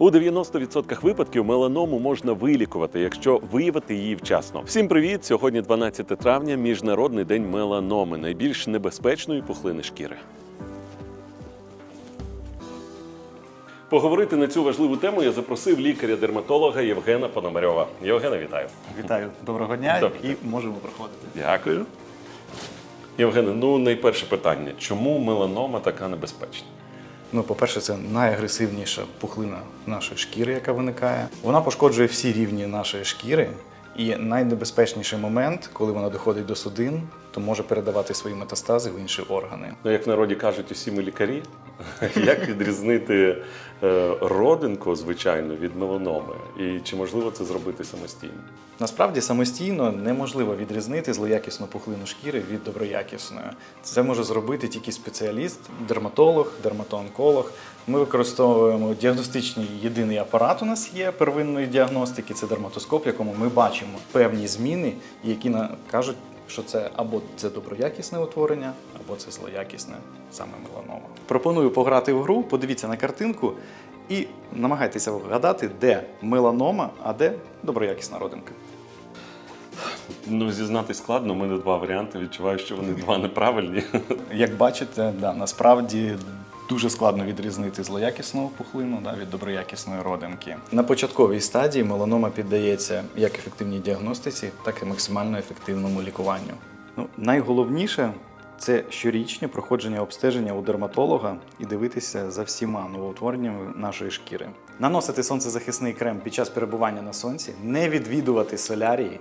У 90% випадків меланому можна вилікувати, якщо виявити її вчасно. Всім привіт! Сьогодні 12 травня, міжнародний день меланоми, найбільш небезпечної пухлини шкіри. Поговорити на цю важливу тему я запросив лікаря-дерматолога Євгена Пономарьова. Євгена, вітаю. Вітаю, доброго дня Доброго і можемо проходити. Дякую. Євгене, ну найперше питання: чому меланома така небезпечна? Ну, по-перше, це найагресивніша пухлина нашої шкіри, яка виникає. Вона пошкоджує всі рівні нашої шкіри. І найнебезпечніший момент, коли вона доходить до судин, то може передавати свої метастази в інші органи. Ну, як в народі кажуть, усі ми лікарі. Як відрізнити е, родинку, звичайно, від меланоми? І чи можливо це зробити самостійно? Насправді самостійно неможливо відрізнити злоякісну пухлину шкіри від доброякісної. Це може зробити тільки спеціаліст, дерматолог, дерматоонколог. Ми використовуємо діагностичний єдиний апарат. У нас є первинної діагностики, це дерматоскоп, в якому ми бачимо певні зміни, які на- кажуть, що це або це доброякісне утворення, або це злоякісне саме меланома. Пропоную пограти в гру, подивіться на картинку і намагайтеся вгадати, де меланома, а де доброякісна родинка. Ну, зізнати складно, у мене два варіанти. Відчуваю, що вони два неправильні. Як бачите, да, насправді дуже складно відрізнити злоякісну пухлину да, від доброякісної родинки. На початковій стадії меланома піддається як ефективній діагностиці, так і максимально ефективному лікуванню. Ну, найголовніше це щорічне проходження обстеження у дерматолога і дивитися за всіма новоутвореннями нашої шкіри. Наносити сонцезахисний крем під час перебування на сонці, не відвідувати солярії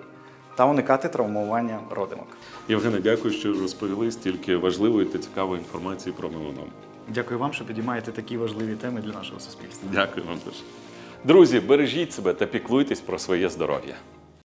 та уникати травмування родимок. Євгене, дякую, що розповіли стільки важливої та цікавої інформації про меланому. Дякую вам, що підіймаєте такі важливі теми для нашого суспільства. Дякую вам дуже. Друзі, бережіть себе та піклуйтесь про своє здоров'я.